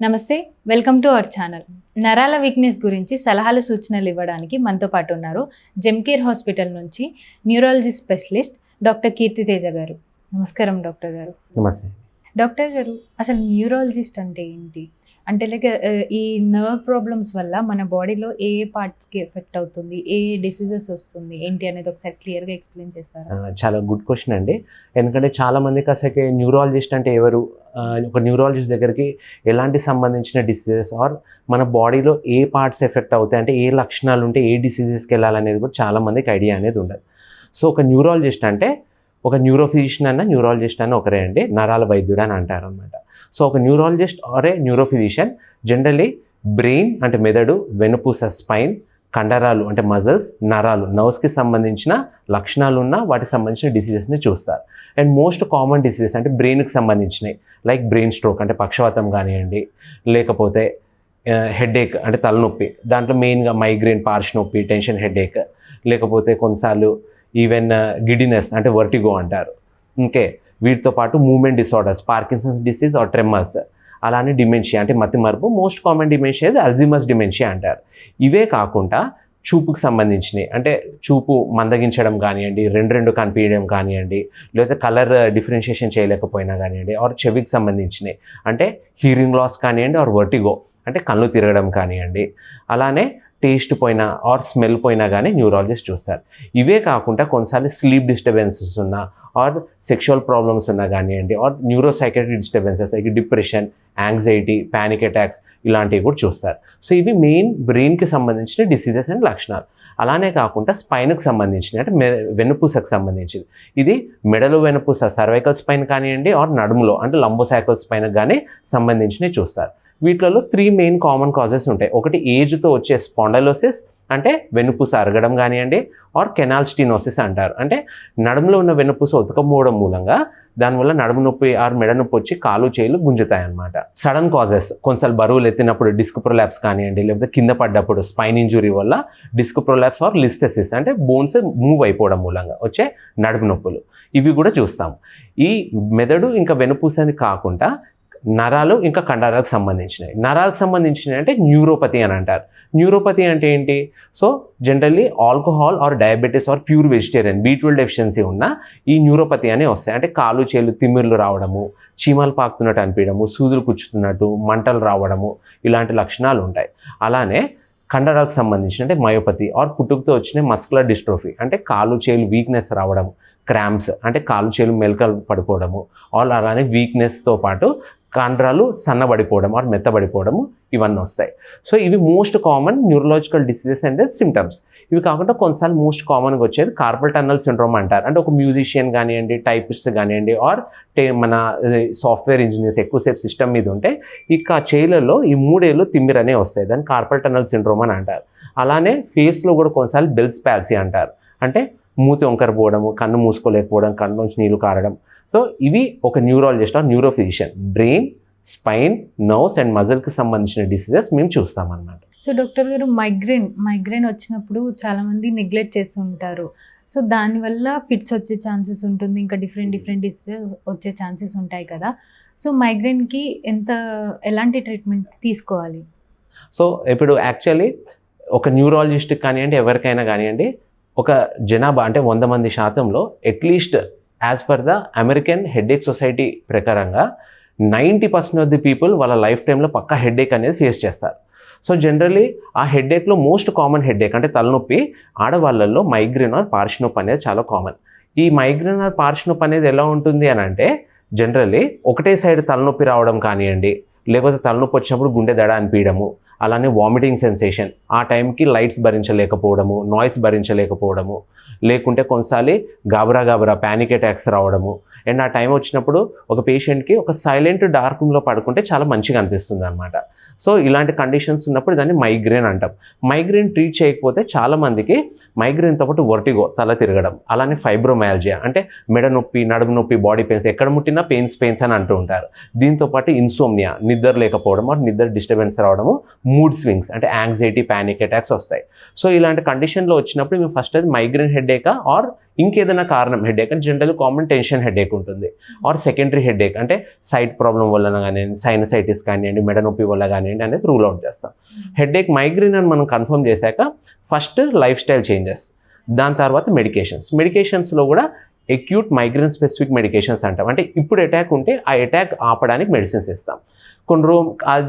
నమస్తే welcome to our channel. నరాల weakness గురించి సలహాలు సూచనలు ఇవ్వడానికి మనతో పాటు ఉన్నారు జెమ్కేర్ హాస్పిటల్ నుంచి neurology specialist doctor Keerthi Teja గారు. నమస్కారం డాక్టర్ గారు. నమస్తే. డాక్టర్ గారు అసలు న్యూరాలజిస్ట్ అంటే ఏంటి? అంటే లైక్ uh, ఈ నర్వ్ ప్రాబ్లమ్స్ వల్ల మన బాడీలో ఏ ఏ పార్ట్స్కి ఎఫెక్ట్ అవుతుంది ఏ ఏ డిసీజెస్ వస్తుంది ఏంటి అనేది ఒకసారి క్లియర్గా ఎక్స్ప్లెయిన్ చేస్తారు? చాలా గుడ్ క్వశ్చన్ అండి. ఎందుకంటే చాలామంది కాసేకి న్యూరాలజిస్ట్ అంటే ఎవరు ఒక న్యూరాలజిస్ట్ దగ్గరికి ఎలాంటి సంబంధించిన డిసీజెస్ ఆర్ మన బాడీలో ఏ పార్ట్స్ ఎఫెక్ట్ అవుతాయి అంటే ఏ లక్షణాలు ఉంటే ఏ డిసీజెస్కి వెళ్ళాలనేది కూడా చాలామందికి ఐడియా అనేది ఉండదు. సో ఒక న్యూరాలజిస్ట్ అంటే ఒక న్యూరోఫిజిషియన్ అన్న న్యూరాలజిస్ట్ అన్న ఒకరే అండి నరాల వైద్యుడు అని అంటారు అనమాట సో ఒక neurologist or a neurophysician generally brain అంటే మెదడు వెనుపూస స్పైన్ కండరాలు అంటే మజల్స్ నరాలు నర్వ్స్కి సంబంధించిన లక్షణాలు ఉన్న వాటికి సంబంధించిన డిసీజెస్ని చూస్తారు. అండ్ మోస్ట్ కామన్ డిసీజెస్ అంటే బ్రెయిన్కి సంబంధించినవి లైక్ బ్రెయిన్ స్ట్రోక్ అంటే పక్షవాతం కానివ్వండి లేకపోతే హెడేక్ అంటే తలనొప్పి దాంట్లో మెయిన్గా మైగ్రేన్ పార్ష్ నొప్పి టెన్షన్ హెడేక్ లేకపోతే కొన్నిసార్లు ఈవెన్ గిడినెస్ uh, అంటే వర్టిగో అంటారు. ఇంకే వీటితో పాటు movement disorders Parkinson's disease or tremors అలానే డిమెన్షియా అంటే మతి మరుపు. మోస్ట్ కామన్ డిమెన్షియా ఇది అల్జిమస్ డిమెన్షియా అంటారు. ఇవే కాకుండా చూపుకు సంబంధించినవి. అంటే చూపు మందగించడం కానివ్వండి రెండు రెండు కనిపించడం కానివ్వండి లేకపోతే కలర్ డిఫరెన్షియేషన్ చేయలేకపోయినా కానివ్వండి ఆర్ చెవికి సంబంధించినవి. అంటే హీరింగ్ లాస్ కానివ్వండి ఆర్ వర్టిగో అంటే కళ్ళు తిరగడం కానివ్వండి. అలానే టేస్ట్ పోయినా ఆర్ స్మెల్ పోయినా కానీ న్యూరాలజిస్ట్ చూస్తారు. ఇవే కాకుండా కొన్నిసార్లు స్లీప్ డిస్టర్బెన్సెస్ ఉన్నా ఆర్ సెక్షువల్ ప్రాబ్లమ్స్ ఉన్నా కానివ్వండి or neuropsychiatric disturbances like depression anxiety panic attacks ఇలాంటివి కూడా చూస్తారు. సో ఇవి మెయిన్ బ్రెయిన్కి సంబంధించిన డిసీజెస్ అండ్ లక్షణాలు. అలానే కాకుండా స్పైన్కి సంబంధించిన అంటే మె వెనుపూసకు సంబంధించింది ఇది మెడలో వెనుపూస సర్వైకల్ స్పైన్ కానివ్వండి ఆర్ నడుములో అంటే లంబోసైకల్ స్పైన్ కానీ సంబంధించినవి చూస్తారు. వీటిలలో త్రీ మెయిన్ కామన్ కాజెస్ ఉంటాయి. ఒకటి ఏజ్తో వచ్చే స్పాండలోసిస్ అంటే వెన్నుపూస అరగడం కానివ్వండి ఆర్ కెనాల్ స్టీనోసిస్ అంటారు. అంటే నడుములో ఉన్న వెన్నుపూస ఉతకపోవడం మూలంగా దానివల్ల నడుము నొప్పి ఆర్ మెడ నొప్పి వచ్చి కాలు చేయిలు గుంజుతాయన్నమాట. సడన్ కాజెస్ కొన్నిసార్లు బరువులు ఎత్తినప్పుడు డిస్క్ ప్రొలాప్స్ కానివ్వండి లేకపోతే కింద పడ్డప్పుడు స్పైన్ ఇంజురీ వల్ల డిస్క్ ప్రొలాప్స్ ఆర్ లిస్థెసిస్ అంటే బోన్స్ మూవ్ అయిపోవడం మూలంగా వచ్చే నడుము నొప్పులు. ఇవి కూడా చూస్తాం. ఈ మెదడు ఇంకా వెనుపూసని కాకుండా నరాలు ఇంకా కండరాలకు సంబంధించినవి. నరాలకు సంబంధించినవి అంటే న్యూరోపతి అని అంటారు. న్యూరోపతి అంటే ఏంటి? So generally alcohol or diabetes or pure vegetarian B twelve deficiency ఉన్న ఈ న్యూరోపతి అని వస్తాయి. అంటే కాలు చేలు తిమ్మిర్లు రావడము చీమలు పాకుతున్నట్టు అనిపించడము సూదులు కుచ్చుతున్నట్టు మంటలు రావడము ఇలాంటి లక్షణాలు ఉంటాయి. అలానే కండరాలకు సంబంధించిన అంటే మయోపతి ఆర్ పుట్టుకతో వచ్చిన మస్కులర్ డిస్ట్రోఫీ అంటే కాలు చేలు వీక్నెస్ రావడం క్రాంప్స్ అంటే కాలు చేలు మెలకలు పడిపోవడము ఆర్ అలానే వీక్నెస్తో పాటు కాండ్రాలు సన్నబడిపోవడం ఆర్ మెత్తబడిపోవడము ఇవన్నీ వస్తాయి. సో ఇవి most common neurological diseases and symptoms ఇవి కాకుండా కొన్నిసార్లు మోస్ట్ కామన్గా వచ్చేది కార్పల్ టన్నల్ సిండ్రోమ్ అంటారు. అంటే ఒక మ్యూజిషియన్ కానివ్వండి టైపిస్ట్ కానివ్వండి ఆర్ టే మన సాఫ్ట్వేర్ ఇంజనీర్స్ ఎక్కువసేపు సిస్టమ్ మీద ఉంటే ఇక చేయిలలో ఈ మూడేళ్ళు తిమ్మిరనే వస్తాయి. దాన్ని కార్పల్ టన్నల్ సిండ్రోమ్ అని అంటారు. అలానే ఫేస్లో కూడా కొన్నిసార్లు బెల్స్ ప్యాల్సీ అంటారు. అంటే మూతి వంకర పోవడము కన్ను మూసుకోలేకపోవడం కన్ను నుంచి నీళ్ళు కారడం. సో ఇవి ఒక neurologist or neurophysician. Brain spine nerves and మజిల్కి సంబంధించిన డిసీజెస్ మేము చూస్తామన్నమాట. సో డాక్టర్ గారు మైగ్రేన్ మైగ్రేన్ వచ్చినప్పుడు చాలామంది నెగ్లెక్ట్ చేస్తూ ఉంటారు. సో దానివల్ల ఫిట్స్ వచ్చే ఛాన్సెస్ ఉంటుంది ఇంకా డిఫరెంట్ డిఫరెంట్ డిసీజెస్ వచ్చే ఛాన్సెస్ ఉంటాయి కదా. సో మైగ్రేన్కి ఎంత ఎలాంటి ట్రీట్మెంట్ తీసుకోవాలి? సో ఇప్పుడు యాక్చువల్లీ ఒక న్యూరాలజిస్ట్ కానివ్వండి ఎవరికైనా కానివ్వండి ఒక జనాభా అంటే వంద మంది శాతంలో at least as per the American headache society ప్రకారంగా ninety percent of the people వాళ్ళ లైఫ్ టైంలో పక్కా హెడేక్ అనేది ఫేస్ చేస్తారు. సో జనరలీ ఆ హెడేక్లో మోస్ట్ కామన్ హెడేక్ అంటే తలనొప్పి ఆడవాళ్ళల్లో మైగ్రేన్ ఆర్ పార్శ్నొప్పి అనేది చాలా కామన్. ఈ మైగ్రేన్ ఆర్ పార్శ్నొప్పి అనేది ఎలా ఉంటుంది అని అంటే జనరల్లీ ఒకటే సైడ్ తలనొప్పి రావడం కానివ్వండి లేకపోతే తలనొప్పి వచ్చినప్పుడు గుండె దడ అనిపించడము అలానే వామిటింగ్ సెన్సేషన్ ఆ టైంకి లైట్స్ భరించలేకపోవడము నాయిస్ భరించలేకపోవడము లేకుంటే కొన్నిసార్లు గాబరా గాబరా ప్యానిక్ అటాక్స్ రావడము. అండ్ ఆ టైం వచ్చినప్పుడు ఒక పేషెంట్కి ఒక సైలెంట్ డార్క్ రూమ్లో పడుకుంటే చాలా మంచిగా అనిపిస్తుంది అనమాట సో ఇలాంటి కండిషన్స్ ఉన్నప్పుడు దాన్ని మైగ్రేన్ అంటాం. మైగ్రేన్ ట్రీట్ చేయకపోతే చాలామందికి మైగ్రేన్తో పాటు వర్టిగో తల తిరగడం అలానే ఫైబ్రోమయాలజియా అంటే మెడ నొప్పి నడుము నొప్పి బాడీ పెయిన్స్ ఎక్కడ ముట్టినా పెయిన్స్ పెయిన్స్ అని అంటూ ఉంటారు. దీంతో పాటు ఇన్సోమ్నియా నిద్ర లేకపోవడం నిద్ర డిస్టర్బెన్స్ రావడము మూడ్ స్వింగ్స్ అంటే యాంగ్జైటీ ప్యానిక్ అటాక్స్ వస్తాయి. సో ఇలాంటి కండిషన్లో వచ్చినప్పుడు మేము ఫస్ట్ అది మైగ్రేన్ హెడేకా ఆర్ ఇంకేదైనా కారణం హెడేక్ అంటే జనరల్ కామన్ టెన్షన్ హెడేక్ ఉంటుంది. ఆర్ సెకండరీ హెడేక్ అంటే సైట్ ప్రాబ్లం వల్ల కానివ్వండి సైనసైటిస్ కానివ్వండి మెడ నొప్పి వల్ల కానివ్వండి అనేది రూల్ అవుట్ చేస్తాం. హెడేక్ మైగ్రేన్ అని మనం కన్ఫర్మ్ చేశాక ఫస్ట్ లైఫ్ స్టైల్ చేంజెస్ దాని తర్వాత మెడికేషన్స్ మెడికేషన్స్లో కూడా ఎక్యూట్ మైగ్రేన్ స్పెసిఫిక్ మెడికేషన్స్ అంటాం. అంటే ఇప్పుడు అటాక్ ఉంటే ఆ అటాక్ ఆపడానికి మెడిసిన్స్ ఇస్తాం. కొన్ని రో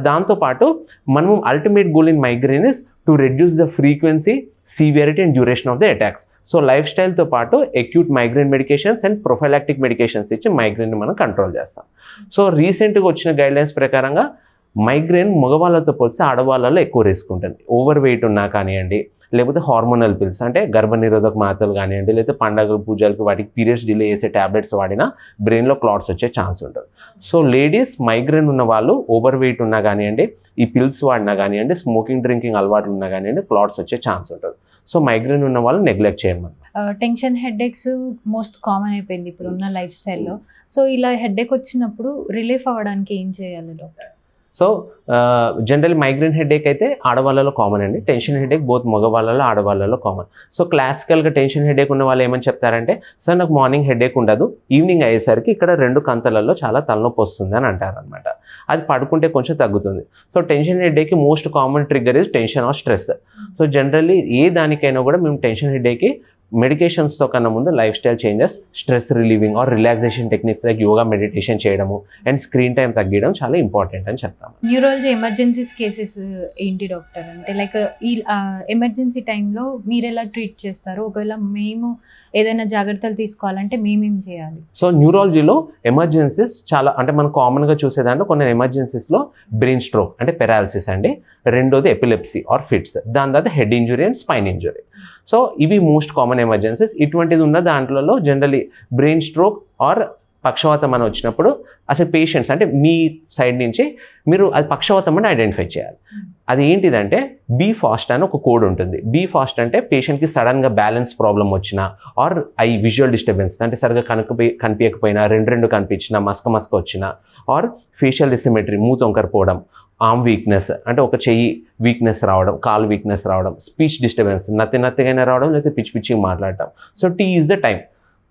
దాంతోపాటు మనము ultimate goal in migraine is to reduce the frequency severity and duration of the attacks so life స్టైల్తో పాటు acute migraine medications and prophylactic medications ఇచ్చి మైగ్రేన్ని మనం కంట్రోల్ చేస్తాం. సో రీసెంట్గా వచ్చిన గైడ్లైన్స్ ప్రకారంగా మైగ్రేన్ మగవాళ్ళతో పోలిస్తే ఆడవాళ్ళలో ఎక్కువ రిస్క్ ఉంటుంది. ఓవర్ వెయిట్ ఉన్నా కానివ్వండి లేకపోతే హార్మోనల్ పిల్స్ అంటే గర్భనిరోధక మాత్రలు కానివ్వండి లేకపోతే పండుగలు పూజలకు వాటికి పీరియడ్స్ డిలే చేసే ట్యాబ్లెట్స్ వాడినా బ్రెయిన్లో క్లాట్స్ వచ్చే ఛాన్స్ ఉంటుంది. సో లేడీస్ మైగ్రేన్ ఉన్న వాళ్ళు ఓవర్ వెయిట్ ఉన్నా కానివ్వండి ఈ పిల్స్ వాడినా కానివ్వండి స్మోకింగ్ డ్రింకింగ్ అలవాటు ఉన్నా కానివ్వండి క్లాట్స్ వచ్చే ఛాన్స్ ఉంటుంది. సో మైగ్రేన్ ఉన్న వాళ్ళు నెగ్లెక్ట్ చేయమని. టెన్షన్ హెడేక్స్ మోస్ట్ కామన్ అయిపోయింది ఇప్పుడు ఉన్న లైఫ్ స్టైల్లో సో ఇలా హెడేక్ వచ్చినప్పుడు రిలీఫ్ అవ్వడానికి ఏం చేయాలి doctor so general migraine headache అయితే ఆడవాళ్ళలో కామన్ అండి. టెన్షన్ హెడేక్ బోత్ మగవాళ్ళలో ఆడవాళ్ళలో కామన్ సో క్లాసికల్గా టెన్షన్ హెడేక్ ఉన్న వాళ్ళు ఏమని చెప్తారంటే సార్ నాకు మార్నింగ్ హెడేక్ ఉండదు. ఈవినింగ్ అయ్యేసరికి ఇక్కడ రెండు కంతలలో చాలా తలనొప్పి వస్తుంది అని అంటారనమాట అది పడుకుంటే కొంచెం తగ్గుతుంది. So tension హెడేక్కి most common trigger is tension or stress so generally ఏ దానికైనా కూడా మేము టెన్షన్ హెడేక్కి మెడికేషన్స్తో కన్నా ముందు life style changes stress relieving or relaxation techniques like yoga meditation చేయడము అండ్ స్క్రీన్ టైం తగ్గించడం చాలా ఇంపార్టెంట్ అని చెప్తాము. న్యూరాలజీ ఎమర్జెన్సీస్ కేసెస్ ఏంటి డాక్టర్? అంటే లైక్ ఈ ఎమర్జెన్సీ టైంలో మీరు ఎలా ట్రీట్ చేస్తారు? ఒకవేళ మేము ఏదైనా జాగ్రత్తలు తీసుకోవాలంటే మేమేం చేయాలి? సో న్యూరాలజీలో ఎమర్జెన్సీస్ చాలా అంటే మనం కామన్గా చూసేదాంట్లో కొన్ని ఎమర్జెన్సీస్లో బ్రెయిన్ స్ట్రోక్ అంటే పెరాలసిస్ అండి. రెండోది ఎపిలెప్సీ ఆర్ ఫిట్స్ దాని తర్వాత head injury and spine injury. So ఇవి మోస్ట్ కామన్ ఎమర్జెన్సీస్ ఇటువంటిది ఉన్న దాంట్లో జనరలీ బ్రెయిన్ స్ట్రోక్ ఆర్ పక్షవాతం అని వచ్చినప్పుడు అసలు పేషెంట్స్ అంటే మీ సైడ్ నుంచి మీరు అది పక్షవాతం అని ఐడెంటిఫై చేయాలి. అది ఏంటిదంటే బీ ఫాస్ట్ అని ఒక కోడ్ ఉంటుంది. బీ ఫాస్ట్ అంటే పేషెంట్కి సడన్గా బ్యాలెన్స్ ప్రాబ్లం వచ్చినా ఆర్ ఐ విజువల్ డిస్టర్బెన్స్ అంటే సరిగ్గా కనుక కనిపించకపోయినా రెండు రెండు కనిపించినా మస్క మస్క వచ్చినా ఆర్ ఫేషియల్ డిసిమెట్రీ మూతొంకరిపోవడం ఆర్మ్ వీక్నెస్ అంటే ఒక చెయ్యి వీక్నెస్ రావడం కాలు వీక్నెస్ రావడం స్పీచ్ డిస్టర్బెన్స్ నత్తి నత్తిగానే రావడం లేకపోతే పిచ్చి పిచ్చిగా మాట్లాడటం. So T is the time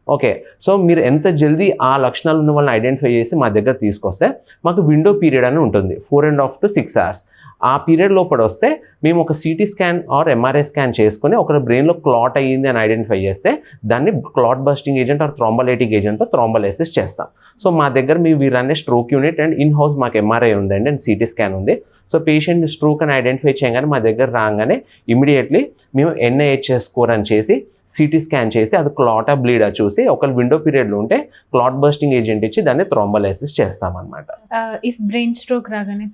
okay so మీరు ఎంత జల్దీ ఆ లక్షణాలు ఉన్న వాళ్ళని ఐడెంటిఫై చేసి మా దగ్గర తీసుకొస్తే మాకు విండో పీరియడ్ అని ఉంటుంది. Four and half to six hours ఆ పీరియడ్ లోపల వస్తే మేము ఒక CT scan or MRI scan చేసుకొని ఒకరి బ్రెయిన్లో క్లాట్ అయ్యింది అని ఐడెంటిఫై చేస్తే దాన్ని clot busting agent or thrombolytic ఏజెంట్తో thrombolysis చేస్తాం. సో మా దగ్గర మీ వీరన్నే stroke unit and in house మాకు ఎంఆర్ఐ ఉందండి అండ్ సిటీ స్కాన్ ఉంది. సో పేషెంట్ స్ట్రోక్ అని ఐడెంటిఫై చేయగానే మా దగ్గర రాగానే ఇమీడియట్లీ మేము ఎన్ఐహెచ్ఎస్ స్కోర్ అని చేసి సిటీ స్కాన్ చేసి అది క్లాటా బ్లీడా చూసి ఒకవేళ విండో పీరియడ్లో ఉంటే క్లాట్ బస్టింగ్ ఏజెంట్ ఇచ్చి దాన్ని థ్రాంబలైసిస్ చేస్తామన్నమాట. ఇఫ్ బ్రెయిన్ స్ట్రోక్ రాగానే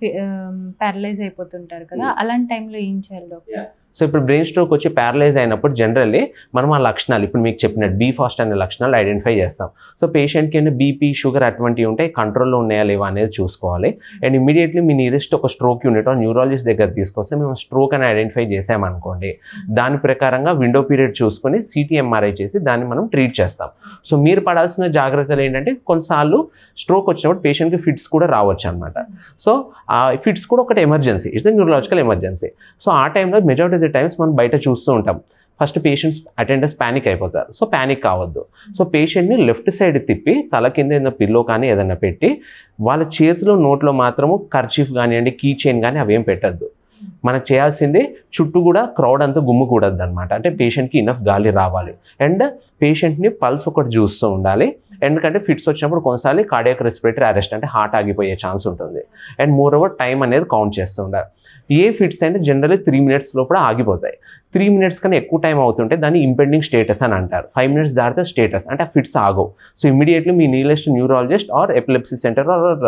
ప్యారలైజ్ అయిపోతుంటారు కదా అలాంటి టైంలో ఏం చేయాలి డాక్టర్? సో ఇప్పుడు బ్రెయిన్ స్ట్రోక్ వచ్చి ప్యారలైజ్ అయినప్పుడు జనరల్లీ మనం ఆ లక్షణాలు ఇప్పుడు మీకు చెప్పినట్టు బీ ఫాస్ట్ అనే లక్షణాలు ఐడెంటిఫై చేస్తాం. సో పేషెంట్కి ఏమైనా బీపీ షుగర్ అటువంటివి ఉంటే కంట్రోల్లో ఉన్నాయా లేవా అనేది చూసుకోవాలి. అండ్ ఇమీడియట్లీ మీ నియరెస్ట్ ఒక స్ట్రోక్ యూనిట్ న్యూరాలజిస్ట్ దగ్గర తీసుకొస్తే మేము స్ట్రోక్ అని ఐడెంటిఫై చేసామనుకోండి దాని ప్రకారంగా విండో పీరియడ్ చూసుకొని సిటీఎంఆర్ఐ చేసి దాన్ని మనం ట్రీట్ చేస్తాం. సో మీరు పడాల్సిన జాగ్రత్తలు ఏంటంటే కొన్నిసార్లు స్ట్రోక్ వచ్చినప్పుడు పేషెంట్కి ఫిట్స్ కూడా రావచ్చు అనమాట సో ఆ ఫిట్స్ కూడా ఒకటి emergency it's neurological emergency so ఆ టైంలో మెజారిటీ ది టైమ్స్ మనం బయట చూస్తూ ఉంటాం. ఫస్ట్ పేషెంట్స్ అటెండర్స్ ప్యానిక్ అయిపోతారు. సో ప్యానిక్ కావద్దు. సో పేషెంట్ని లెఫ్ట్ సైడ్ తిప్పి తల కింద ఏదైనా పిల్లో కానీ ఏదైనా పెట్టి వాళ్ళ చేతిలో నోట్లో మాత్రము కర్చీఫ్ కానివ్వండి కీ చైన్ కానీ అవేం పెట్టద్దు. మనకు చేయాల్సింది చుట్టూ కూడా క్రౌడ్ అంతా గుమ్ముకూడదు అనమాట అంటే పేషెంట్కి ఇనఫ్ గాలి రావాలి. అండ్ పేషెంట్ని పల్స్ ఒకటి చూస్తూ ఉండాలి. ఎందుకంటే ఫిట్స్ వచ్చినప్పుడు కొన్నిసార్లు కార్డియాక్ రెస్పిరేటరీ అరెస్ట్ అంటే హార్ట్ ఆగిపోయే ఛాన్స్ ఉంటుంది. అండ్ మోర్ ఓవర్ టైం అనేది కౌంట్ చేస్తూ ఉండాలి. ఏ ఫిట్స్ అంటే జనరల్లీ త్రీ మినిట్స్ లోపల ఆగిపోతాయి. త్రీ మినిట్స్ కన్నా ఎక్కువ టైం అవుతుంటే దాన్ని ఇంపెండింగ్ స్టేటస్ అని అంటారు. ఫైవ్ మినిట్స్ దాటితే స్టేటస్ అంటే ఫిట్స్ ఆగవు. So immediately me nearest neurologist or epilepsy centre or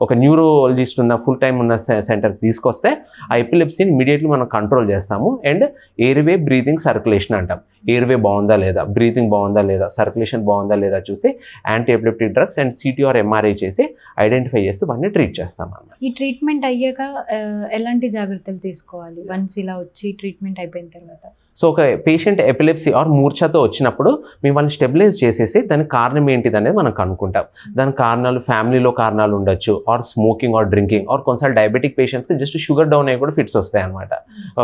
ఒక న్యూరోలజిస్ట్ ఉన్న ఫుల్ టైం ఉన్న సెంటర్ తీసుకొస్తే ఆ ఎపిలెప్సీని ఇమీడియట్లీ మనం కంట్రోల్ చేస్తాము. అండ్ ఎయిర్వే బ్రీతింగ్ సర్క్యులేషన్ అంటాం. ఎయిర్వే బాగుందా లేదా? బ్రీతింగ్ బాగుందా లేదా? సర్క్యులేషన్ బాగుందా లేదా? చూసి anti epileptic drugs and CT or MRI చేసి ఐడెంటిఫై చేసి వాటిని ట్రీట్ చేస్తాం అన్నమాట. ఈ ట్రీట్మెంట్ అయ్యాక uh, ఎలాంటి జాగ్రత్తలు తీసుకోవాలి? వన్స్ ఇలా వచ్చి ట్రీట్మెంట్ అయిపోయింది తర్వాత. సో ఒక పేషెంట్ ఎపిలెప్సీ ఆర్ మూర్ఛతో వచ్చినప్పుడు మేము వాళ్ళని స్టెబిలైజ్ చేసేసి దానికి కారణం ఏంటిది అనేది మనం కనుక్కుంటాం. దానికి కారణాలు ఫ్యామిలీలో కారణాలు ఉండొచ్చు or smoking or drinking or కొన్నిసార్లు డయాబెటిక్ పేషెంట్స్కి జస్ట్ షుగర్ డౌన్ అయ్యి కూడా ఫిట్స్ వస్తాయి అనమాట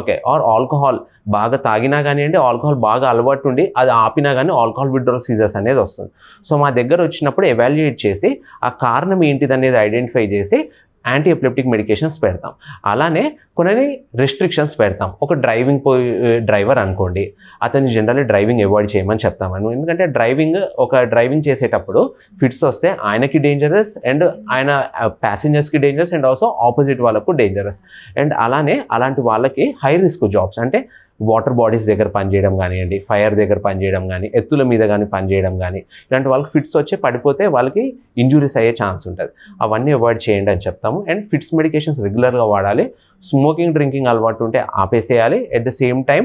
ఓకే ఆర్ ఆల్కహాల్ బాగా తాగినా కానివ్వండి ఆల్కహాల్ బాగా అలవాటు ఉండి అది ఆపినా కానీ ఆల్కహాల్ విడ్రాల్ సీజర్స్ అనేది వస్తుంది. సో మా దగ్గర వచ్చినప్పుడు ఎవాల్యుయేట్ చేసి ఆ కారణం ఏంటిది అనేది ఐడెంటిఫై చేసి యాంటీ ఎపిలెప్టిక్ మెడికేషన్స్ పెడతాం. అలానే కొన్ని రెస్ట్రిక్షన్స్ పెడతాం. ఒక డ్రైవింగ్ పోయి డ్రైవర్ అనుకోండి అతన్ని జనరల్లీ డ్రైవింగ్ అవాయిడ్ చేయమని చెప్తాము ఎందుకంటే డ్రైవింగ్ ఒక డ్రైవింగ్ చేసేటప్పుడు ఫిట్స్ వస్తే ఆయనకి డేంజరస్ అండ్ ఆయన ప్యాసింజర్స్కి డేంజరస్ అండ్ ఆల్సో ఆపోజిట్ వాళ్ళకు డేంజరస్ అండ్ అలానే అలాంటి వాళ్ళకి హై రిస్క్ జాబ్స్ అంటే వాటర్ బాడీస్ దగ్గర పనిచేయడం కానివ్వండి ఫైర్ దగ్గర పనిచేయడం కానీ ఎత్తుల మీద కానీ పనిచేయడం కానీ ఇలాంటి వాళ్ళకి ఫిట్స్ వచ్చి పడిపోతే వాళ్ళకి ఇంజురీస్ అయ్యే ఛాన్స్ ఉంటుంది. అవన్నీ అవాయిడ్ చేయండి అని చెప్తాము. అండ్ ఫిట్స్ మెడికేషన్స్ రెగ్యులర్గా వాడాలి. స్మోకింగ్ డ్రింకింగ్ అలవాటు ఉంటే ఆపేసేయాలి. At the same time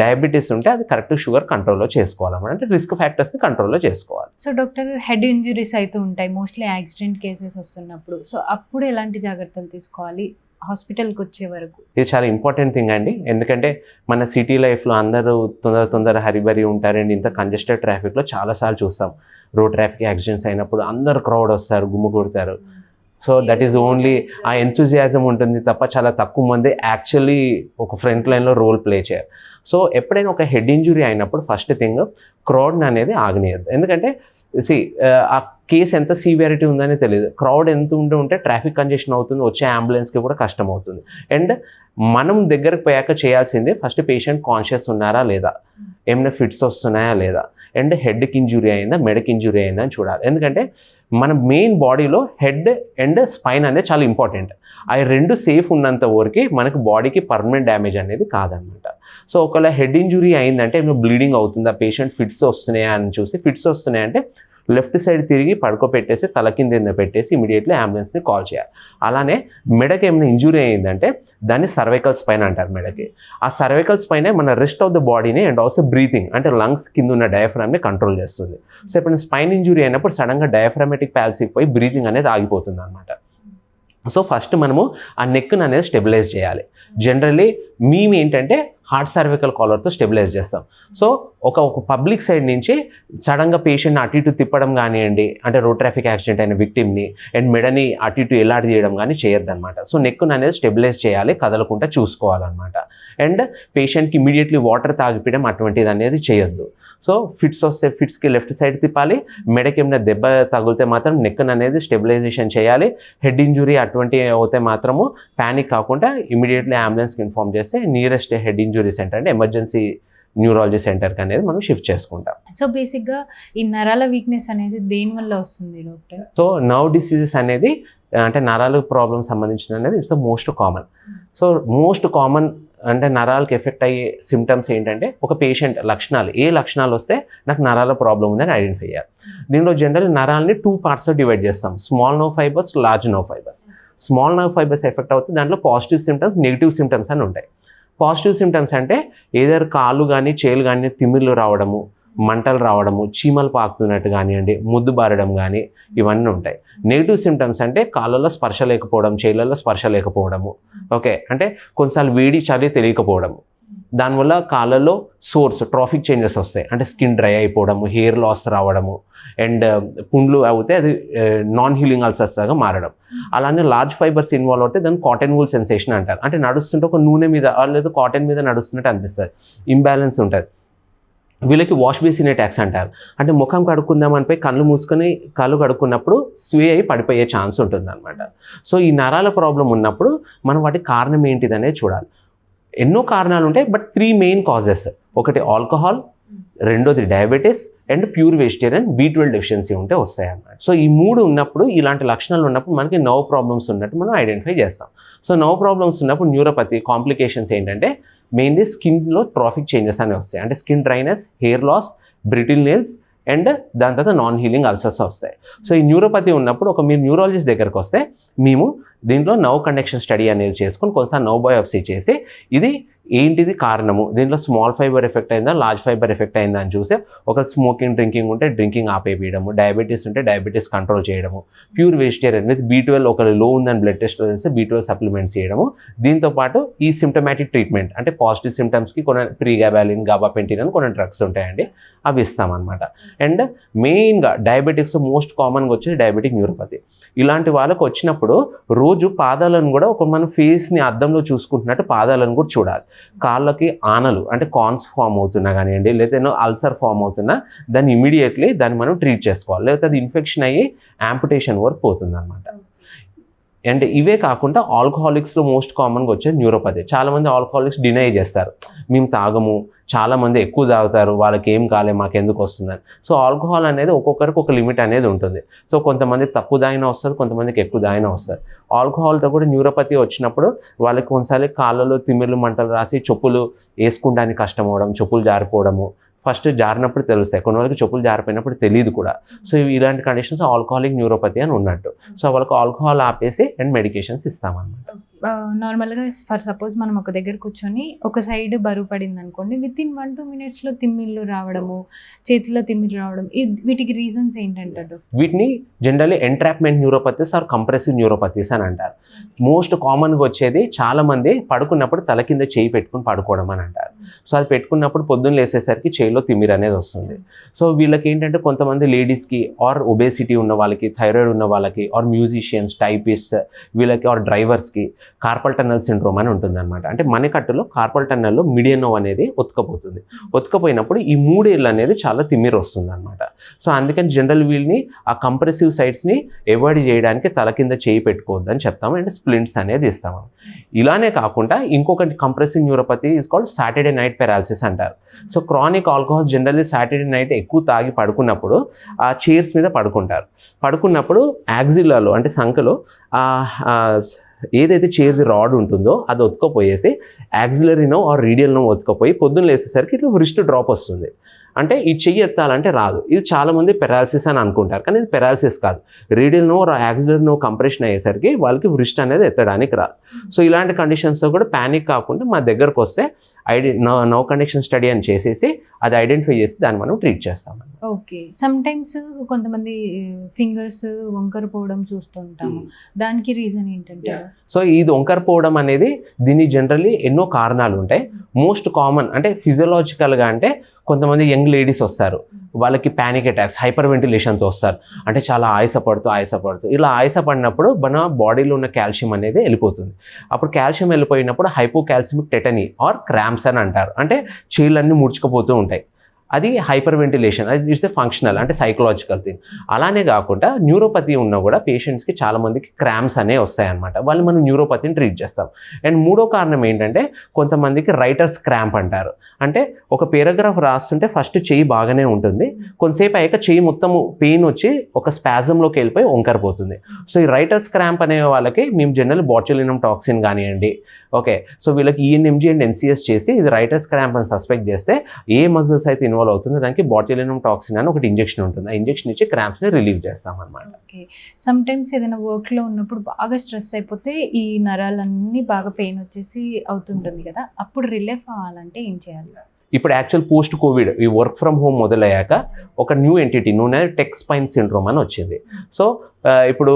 diabetes ఉంటే అది కరెక్ట్ షుగర్ కంట్రోల్లో చేసుకోవాలన్నమాట. అంటే రిస్క్ ఫ్యాక్టర్స్ని కంట్రోల్లో చేసుకోవాలి. సో డాక్టర్ హెడ్ ఇంజురీస్ అయితే ఉంటాయి. మోస్ట్లీ యాక్సిడెంట్ కేసెస్ వస్తున్నప్పుడు. సో అప్పుడు ఎలాంటి జాగ్రత్తలు తీసుకోవాలి? హాస్పిటల్కి వచ్చే వరకు. ఇది చాలా ఇంపార్టెంట్ థింగ్ అండి. ఎందుకంటే మన సిటీ లైఫ్లో అందరూ తొందర తొందర హరిబరి ఉంటారండి. ఇంత కంజెస్టెడ్ ట్రాఫిక్లో చాలాసార్లు చూస్తాం. రోడ్ ట్రాఫిక్ యాక్సిడెంట్స్ అయినప్పుడు అందరు క్రౌడ్ వస్తారు గుమ్ము కొడతారు. సో దట్ ఈస్ ఓన్లీ ఆ ఎంతూజియాజం ఉంటుంది తప్ప చాలా తక్కువ మంది యాక్చువల్లీ ఒక ఫ్రంట్ లైన్లో రోల్ ప్లే చేయరు. సో ఎప్పుడైనా ఒక హెడ్ ఇంజురీ అయినప్పుడు ఫస్ట్ థింగ్ క్రౌడ్ అనేది ఆగనీయద్దు. ఎందుకంటే సి ఆ కేసు ఎంత సీవియారిటీ ఉందని తెలియదు క్రౌడ్ ఎంత ఉంటే ఉంటే ట్రాఫిక్ కంజెషన్ అవుతుంది వచ్చే అంబులెన్స్కి కూడా కష్టం అవుతుంది. అండ్ మనం దగ్గరకు పోయాక చేయాల్సింది ఫస్ట్ పేషెంట్ కాన్షియస్ ఉన్నారా లేదా? ఏమైనా ఫిట్స్ వస్తున్నాయా లేదా? అండ్ హెడ్కి ఇంజురీ అయిందా మెడకి ఇంజురీ అయిందా అని చూడాలి. ఎందుకంటే మన మెయిన్ బాడీలో హెడ్ అండ్ స్పైన్ అనేది చాలా ఇంపార్టెంట్ అవి రెండు సేఫ్ ఉన్నంత వరకు మనకు బాడీకి పర్మనెంట్ డ్యామేజ్ అనేది కాదనమాట. సో ఒకవేళ హెడ్ ఇంజురీ అయిందంటే ఏమైనా బ్లీడింగ్ అవుతుందా? పేషెంట్ ఫిట్స్ వస్తున్నాయా అని చూసి ఫిట్స్ వస్తున్నాయంటే లెఫ్ట్ సైడ్ తిరిగి పడుకోబెట్టేసి తల కింద కింద పెట్టేసి ఇమీడియట్లీ అంబులెన్స్ని కాల్ చేయాలి. అలానే మెడకి ఏమైనా ఇంజురీ అయిందంటే దాన్ని సర్వైకల్ స్పైన్ అంటారు మెడకి. ఆ సర్వైకల్ స్పైనే మన రెస్ట్ ఆఫ్ ద బాడీని అండ్ ఆల్సో బ్రీతింగ్ అంటే లంగ్స్ కింద ఉన్న డయాఫ్రామ్ని కంట్రోల్ చేస్తుంది. సో ఇప్పుడు స్పైన్ ఇంజురీ అయినప్పుడు సడన్గా డయాఫ్రామేటిక్ ప్యాల్సీకి పోయి బ్రీతింగ్ అనేది ఆగిపోతుంది అనమాట సో ఫస్ట్ మనము ఆ నెక్ని అనేది స్టెబిలైజ్ చేయాలి. జనరల్లీ మేము ఏంటంటే హార్ట్ సర్వికల్ కాలర్తో స్టెబిలైజ్ చేస్తాం. సో ఒక ఒక పబ్లిక్ సైడ్ నుంచి సడన్గా పేషెంట్ని అటు ఇటు తిప్పడం కానివ్వండి అంటే రోడ్ ట్రాఫిక్ యాక్సిడెంట్ అయిన విక్టిమ్ని అండ్ మెడని అటు ఇటు ఎలాడి చేయడం కానీ చేయొద్దు అనమాట సో నెక్కును అనేది స్టెబిలైజ్ చేయాలి కదలకుండా చూసుకోవాలన్నమాట. అండ్ పేషెంట్కి ఇమీడియట్లీ వాటర్ తాగిపించడం అటువంటిది అనేది చేయొద్దు. సో ఫిట్స్ వస్తే ఫిట్స్కి లెఫ్ట్ సైడ్ తిప్పాలి. మెడకి ఏమైనా దెబ్బ తగిలితే మాత్రం నెక్ అనేది స్టెబిలైజేషన్ చేయాలి. హెడ్ ఇంజురీ అటువంటి అవుతే మాత్రము ప్యానిక్ కాకుండా ఇమీడియట్లీ అంబులెన్స్కి ఇన్ఫామ్ చేస్తే నియరెస్ట్ హెడ్ ఇంజురీ సెంటర్ అంటే ఎమర్జెన్సీ న్యూరాలజీ సెంటర్కి అనేది మనం షిఫ్ట్ చేసుకుంటాం. సో బేసిక్గా ఈ నరాల వీక్నెస్ అనేది దేని వల్ల వస్తుంది డాక్టర్? సో నర్వ్ డిసీజెస్ అనేది అంటే నరాల ప్రాబ్లమ్ సంబంధించిన అనేది it's the most common. So most common అంటే నరాలకు ఎఫెక్ట్ అయ్యే సిమ్టమ్స్ ఏంటంటే ఒక పేషెంట్ లక్షణాలు ఏ లక్షణాలు వస్తే నాకు నరాల ప్రాబ్లం ఉందని ఐడెంటిఫై చేయాలి. దీనిలో జనరల్ నరాలని టూ పార్ట్స్లో డివైడ్ చేస్తాం. Small nerve fibres large nerve fibres small nerve fibres effect అవుతుంది దాంట్లో పాజిటివ్ సిమ్టమ్స్ నెగిటివ్ సిమ్టమ్స్ అని ఉంటాయి. పాజిటివ్ సిమ్టమ్స్ అంటే ఏదైనా కాళ్ళు కానీ చేలు కానీ తిమ్మిర్లు రావడము మంటలు రావడము చీమలు పాకుతున్నట్టు కానివ్వండి ముద్దు బారడం కానీ ఇవన్నీ ఉంటాయి. నెగిటివ్ సిమ్టమ్స్ అంటే కాళ్ళలో స్పర్శ లేకపోవడం చేతులలో స్పర్శ లేకపోవడము. ఓకే అంటే కొన్నిసార్లు వేడి చలి తెలియకపోవడము. దానివల్ల కాళ్ళలో సోర్స్ ట్రాఫిక్ చేంజెస్ వస్తాయి. అంటే స్కిన్ డ్రై అయిపోవడము హెయిర్ లాస్ రావడము. అండ్ పుండ్లు అవుతే అది నాన్ హీలింగ్ అల్సర్స్ లాగా మారడం. అలానే లార్జ్ ఫైబర్స్ ఇన్వాల్వ్ అవుతే దాన్ని కాటన్ వూల్ సెన్సేషన్ అంటారు. అంటే నడుస్తుంటే ఒక నూనె మీద లేదా కాటన్ మీద నడుస్తున్నట్టు అనిపిస్తుంది. ఇంబ్యాలెన్స్ ఉంటుంది. వీళ్ళకి వాష్ బేసిన్ అటాక్స్ అంటారు. అంటే ముఖం కడుక్కుందామనిపై కళ్ళు మూసుకొని కళ్ళు కడుక్కున్నప్పుడు స్వే అయి పడిపోయే ఛాన్స్ ఉంటుంది అనమాట సో ఈ నరాల ప్రాబ్లం ఉన్నప్పుడు మనం వాటి కారణం ఏంటిదనే చూడాలి. ఎన్నో కారణాలు ఉంటాయి బట్ త్రీ మెయిన్ కాజెస్. ఒకటి ఆల్కహాల్ రెండోది diabetes and pure vegetarian B twelve deficiency ఉంటే వస్తాయి అన్నమాట సో ఈ మూడు ఉన్నప్పుడు ఇలాంటి లక్షణాలు ఉన్నప్పుడు మనకి నవ్ ప్రాబ్లమ్స్ ఉన్నట్టు మనం ఐడెంటిఫై చేస్తాం. సో నవ్ ప్రాబ్లమ్స్ ఉన్నప్పుడు న్యూరోపతి కాంప్లికేషన్స్ ఏంటంటే మెయిన్లీ స్కిన్లో ట్రాఫిక్ చేంజెస్ అనేవి వస్తాయి. అంటే skin dryness hair loss brittle nails and దాని తర్వాత నాన్ హీలింగ్ అల్సర్స్ వస్తాయి. సో ఈ న్యూరోపతి ఉన్నప్పుడు ఒక మీరు న్యూరాలజిస్ట్ దగ్గరకు వస్తే మేము దీంట్లో నవ్ కండక్షన్ స్టడీ అనేది చేసుకొని కొంచెం నవ్ బయోప్సీ చేసి ఇది ఏంటిది కారణము? దీంట్లో స్మాల్ ఫైబర్ ఎఫెక్ట్ అయిందా? లార్జ్ ఫైబర్ ఎఫెక్ట్ అయిందా అని చూస్తే ఒక స్మోకింగ్ డ్రింకింగ్ ఉంటే డ్రింకింగ్ ఆపేయడము డయాబెటీస్ ఉంటే డయాబెటీస్ కంట్రోల్ చేయడము pure vegetarian with B twelve ఒక లో ఉందని బ్లడ్ టెస్ట్లో తెలిస్తే బీ ట్వెల్వ్ సప్లిమెంట్స్ చేయడము. దీంతో పాటు ఈ సిమ్టమాటిక్ ట్రీట్మెంట్ అంటే పాజిటివ్ సిమ్టమ్స్కి కొన్ని ప్రీగాబాలిన్ గాబాపెంటిన్ అని కొన్ని డ్రగ్స్ ఉంటాయండి. అవి ఇస్తామన్నమాట. అండ్ మెయిన్గా డయాబెటిక్స్ మోస్ట్ కామన్గా వచ్చేది డయాబెటిక్ న్యూరోపతి ఇలాంటి వాళ్ళకి వచ్చినప్పుడు రోజు పాదాలను కూడా ఒక మన ఫేస్ని అద్దంలో చూసుకుంటున్నట్టు పాదాలను కూడా చూడాలి. కాళ్ళకి ఆనలు అంటే కాన్స్ ఫామ్ అవుతున్నా కానివ్వండి లేకపోతే అల్సర్ ఫామ్ అవుతున్నా దాన్ని ఇమీడియట్లీ దాన్ని మనం ట్రీట్ చేసుకోవాలి. లేకపోతే అది ఇన్ఫెక్షన్ అయ్యి యాంపుటేషన్ వరకు పోతుంది అనమాట అండ్ ఇవే కాకుండా ఆల్కహాలిక్స్లో మోస్ట్ కామన్గా వచ్చేది న్యూరోపతి చాలామంది ఆల్కహాలిక్స్ డినై చేస్తారు. మేము తాగము చాలామంది ఎక్కువ తాగుతారు వాళ్ళకి ఏం కాలే మాకు ఎందుకు వస్తుందని సో ఆల్కహాల్ అనేది ఒక్కొక్కరికి ఒక లిమిట్ అనేది ఉంటుంది. సో కొంతమంది తక్కువ దాగిన వస్తుంది కొంతమందికి ఎక్కువ దాగిన వస్తుంది ఆల్కహాల్తో కూడా న్యూరోపతి వచ్చినప్పుడు వాళ్ళకి కొన్నిసార్లు కాళ్ళలో తిమ్మిర్లు మంటలు రాసి చెప్పులు వేసుకుంటానికి కష్టం అవడం చెప్పులు జారిపోవడము ఫస్ట్ జారినప్పుడు తెలుస్తాయి కొన్ని వాళ్ళకి చెప్పులు జారిపోయినప్పుడు తెలియదు కూడా. సో ఇలాంటి కండిషన్స్ ఆల్కహాలిక్ న్యూరోపతి అని ఉన్నట్టు. సో వాళ్ళకి ఆల్కహాల్ ఆపేసి అండ్ మెడికేషన్స్ ఇస్తామన్నమాట. నార్మల్గా ఫర్ సపోజ్ మనం ఒక దగ్గర కూర్చొని ఒక సైడ్ బరువు పడింది అనుకోండి విత్ ఇన్ వన్ టూ మినిట్స్లో తిమ్మిళ్ళు రావడము చేతిలో తిమ్మిళ్ళు రావడం వీటికి రీజన్స్ ఏంటంటారు వీటిని generally entrapment neuropathies or compressive neuropathies అని అంటారు. మోస్ట్ కామన్గా వచ్చేది చాలామంది పడుకున్నప్పుడు తల కింద చేయి పెట్టుకుని పడుకోవడం అని అంటారు. సో అది పెట్టుకున్నప్పుడు పొద్దున్న లేసేసరికి చేయిలో తిమ్మిరి అనేది వస్తుంది. సో వీళ్ళకి ఏంటంటే కొంతమంది లేడీస్కి ఆర్ ఒబేసిటీ ఉన్న వాళ్ళకి థైరాయిడ్ ఉన్న వాళ్ళకి ఆర్ మ్యూజిషియన్స్ టైపిస్ట్ వీళ్ళకి ఆర్ డ్రైవర్స్కి కార్పల్ టన్నల్ సిండ్రోమ్ అని ఉంటుంది అనమాట అంటే మణికట్టులో కార్పల్ టన్నల్లో మిడియనో అనేది ఒత్తుకపోతుంది. ఒత్తుకపోయినప్పుడు ఈ మూడేళ్ళు అనేది చాలా తిమ్మిరి వస్తుంది అనమాట సో అందుకని జనరల్ వీల్ని ఆ కంప్రెసివ్ సైట్స్ని అవాయిడ్ చేయడానికి తల కింద చేయి పెట్టుకోవద్దు అని చెప్తాము. అండ్ స్ప్లింట్స్ అనేది ఇస్తాము. ఇలానే కాకుండా ఇంకొక compressive neuropathy is called Saturday night paralysis అంటారు. So chronic alcohol generally Saturday night ఎక్కువ తాగి పడుకున్నప్పుడు ఆ చైర్స్ మీద పడుకుంటారు. పడుకున్నప్పుడు యాక్సిల్లాలో అంటే సంఖలో ఏదైతే చైర్ది రాడ్ ఉంటుందో అది ఒత్తుకపోయేసి యాక్సిలరీనో ఆర్ రీడియల్నో ఒత్తుకపోయి పొద్దున్న లేసేసరికి ఇట్లా రిస్ట్ డ్రాప్ వస్తుంది. అంటే ఈ చెయ్యి ఎత్తాలంటే రాదు. ఇది చాలామంది పెరాలసిస్ అని అనుకుంటారు. కానీ ఇది పెరాలసిస్ కాదు. రీడియల్నో ఆర్ యాక్సిలరీనో కంప్రెషన్ అయ్యేసరికి వాళ్ళకి వృష్టి అనేది ఎత్తడానికి రాదు. సో ఇలాంటి కండిషన్స్తో కూడా ప్యానిక్ కాకుండా మా దగ్గరకు వస్తే ఐడి నో నో కండిషన్ స్టడీ అని చేసేసి అది ఐడెంటిఫై చేసి దాన్ని మనం ట్రీట్ చేస్తాం ఓకే. సమ్ టైమ్స్ కొంతమంది ఫింగర్స్ వంకర పోవడం చూస్తుంటాము. దానికి రీజన్ ఏంటంటే? సో ఇది వంకరపోవడం అనేది దీని జనరల్లీ ఎన్నో కారణాలు ఉంటాయి. మోస్ట్ కామన్ అంటే ఫిజియలాజికల్గా అంటే కొంతమంది యంగ్ లేడీస్ వస్తారు. వాళ్ళకి ప్యానిక్ అటాక్స్ హైపర్ వెంటిలేషన్తో వస్తారు. అంటే చాలా ఆయాసపడుతూ ఆయాసపడుతూ. ఇలా ఆయాసపడినప్పుడు మన బాడీలో ఉన్న కాల్షియం అనేది వెళ్ళిపోతుంది. అప్పుడు కాల్షియం వెళ్ళిపోయినప్పుడు హైపోకాల్సిమిక్ టెటనీ ఆర్ క్రామ్స్ అని అంటారు. అంటే చీళ్ళన్నీ ముడుచుకుపోతూ ఉంటాయి. అది హైపర్ వెంటిలేషన్ అది ఇట్స్ ఫంక్షనల్ అంటే సైకలాజికల్ థింగ్ అలానే కాకుండా న్యూరోపతి ఉన్నా కూడా పేషెంట్స్కి చాలామందికి క్రామ్స్ అనే వస్తాయన్నమాట. వాళ్ళు మనం న్యూరోపతిని ట్రీట్ చేస్తాం. అండ్ మూడో కారణం ఏంటంటే కొంతమందికి రైటర్స్ క్రాంప్ అంటారు. అంటే ఒక పేరాగ్రాఫ్ రాస్తుంటే ఫస్ట్ చెయ్యి బాగానే ఉంటుంది. కొంతసేపు అయ్యాక చెయ్యి మొత్తము పెయిన్ వచ్చి ఒక స్పాజంలోకి వెళ్ళిపోయి వంకరిపోతుంది సో ఈ రైటర్స్ క్రాంప్ అనే వాళ్ళకి మేము జనరల్ బాట్యులినం టాక్సిన్ కానివ్వండి. ఓకే సో వీళ్ళకి ఈఎన్ఎంజీ అండ్ ఎన్సిఎస్ చేసి ఇది రైటర్స్ క్రాంప్ అని సస్పెక్ట్ చేస్తే ఏ మజిల్స్ అయితే ఇన్వాల్వ్ అవుతుందో. దానికి బాట్యులినం టాక్సిన్ అని ఒకటి ఇంజెక్షన్ ఉంటుంది. ఆ ఇంజెక్షన్ ఇచ్చి క్రాంప్స్ని రిలీవ్ చేస్తాం అనమాట ఓకే సమ్ టైమ్స్ ఏదైనా వర్క్లో ఉన్నప్పుడు బాగా స్ట్రెస్ అయిపోతే ఈ నరాలన్నీ బాగా పెయిన్ వచ్చేసి అవుతుంటుంది కదా. అప్పుడు రిలీఫ్ అవ్వాలంటే ఏం చేయాలి? ఇప్పుడు యాక్చువల్ పోస్ట్ కోవిడ్ ఈ వర్క్ ఫ్రమ్ హోమ్ మొదలయ్యాక ఒక న్యూ ఎంటిటీ నూనె టెక్ స్పైన్ సిండ్రోమ్ అని వచ్చింది. సో ఇప్పుడు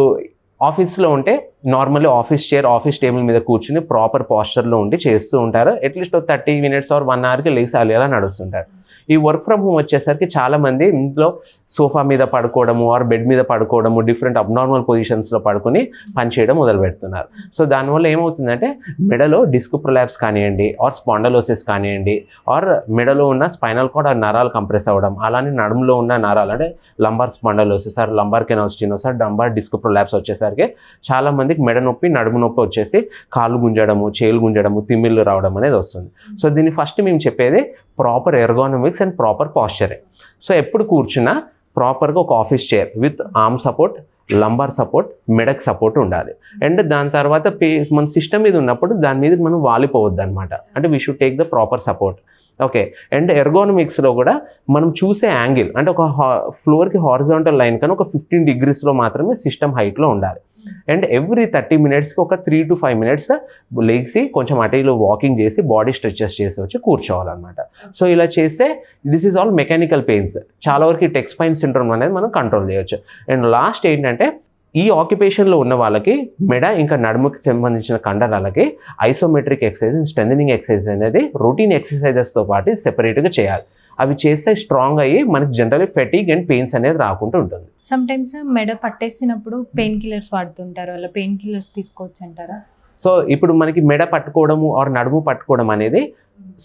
ఆఫీస్లో ఉంటే normally office chair office table మీద కూర్చుని ప్రాపర్ పాస్చర్లో ఉండి చేస్తూ ఉంటారు. At least thirty minutes or one అవర్కి లేచి అలా నడుస్తుంటారు. ఈ వర్క్ ఫ్రమ్ హోమ్ వచ్చేసరికి చాలామంది ఇంట్లో సోఫా మీద పడుకోవడము ఆర్ బెడ్ మీద పడుకోవడము డిఫరెంట్ అబ్నార్మల్ పొజిషన్స్లో పడుకొని పనిచేయడం మొదలు పెడుతున్నారు. సో దానివల్ల ఏమవుతుందంటే మెడలో డిస్క్ ప్రొలాబ్స్ కానివ్వండి ఆర్ స్పాండలోసిస్ కానివ్వండి ఆర్ మెడలో ఉన్న స్పైనల్ కార్డ్ ఆ నరాలు కంప్రెస్ అవ్వడం అలానే నడుములో ఉన్న నరాలు అంటే lumbar spondylosis or lumbar canal stenosis or lumbar disc prolapse వచ్చేసరికి చాలామందికి మెడ నొప్పి నడుము నొప్పి వచ్చేసి కాళ్ళు గుంజడము చేలు గుంజడము తిమ్మిళ్ళు రావడం అనేది వస్తుంది. సో దీన్ని ఫస్ట్ మేము చెప్పేది ప్రాపర్ ఎర్గానమిక్స్ అండ్ ప్రాపర్ పాస్చరే సో ఎప్పుడు కూర్చున్నా ప్రాపర్గా ఒక office chair with arm support lumbar support Medak support ఉండాలి. అండ్ దాని తర్వాత పే మన సిస్టమ్ మీద ఉన్నప్పుడు దాని మీద మనం వాలిపోవద్దు అనమాట అంటే we should take the proper support okay and ఎర్గోనమిక్స్లో కూడా మనం చూసే యాంగిల్ అంటే ఒక ఫ్లోర్కి హారిజాంటల్ లైన్ కానీ ఒక ఫిఫ్టీన్ డిగ్రీస్లో మాత్రమే సిస్టమ్ హైట్లో ఉండాలి. అండ్ ఎవ్రీ థర్టీ మినిట్స్కి ఒక త్రీ టు ఫైవ్ మినిట్స్ లేచి కొంచెం అటు వాకింగ్ చేసి బాడీ స్ట్రెచెస్ చేసి వచ్చి కూర్చోవాలన్నమాట. సో ఇలా చేస్తే this is all mechanical pains. చాలా వరకు టెక్స్ పైన్ సిండ్రోమ్ అనేది మనం కంట్రోల్ చేయొచ్చు. అండ్ లాస్ట్ ఏంటంటే ఈ ఆక్యుపేషన్లో ఉన్న వాళ్ళకి మెడ ఇంకా నడుముకి సంబంధించిన కండరాలకి ఐసోమెట్రిక్ ఎక్సర్సైజ్ స్ట్రెంథనింగ్ ఎక్సర్సైజ్ అనేది రొటీన్ ఎక్సర్సైజెస్తో పాటు సెపరేట్గా చేయాలి. అవి చేస్తే స్ట్రాంగ్ అయ్యి మనకి జనరల్లీ ఫెటిక్ అండ్ పెయిన్స్ అనేది రాకుండా ఉంటుంది. సమ్ టైమ్స్ మెడ పట్టేసినప్పుడు పెయిన్ కిల్లర్స్ వాడుతుంటారు. అలా పెయిన్ కిల్లర్స్ తీసుకోవచ్చు అంటారా సో ఇప్పుడు మనకి మెడ పట్టుకోవడము ఆర్ నడుము పట్టుకోవడం అనేది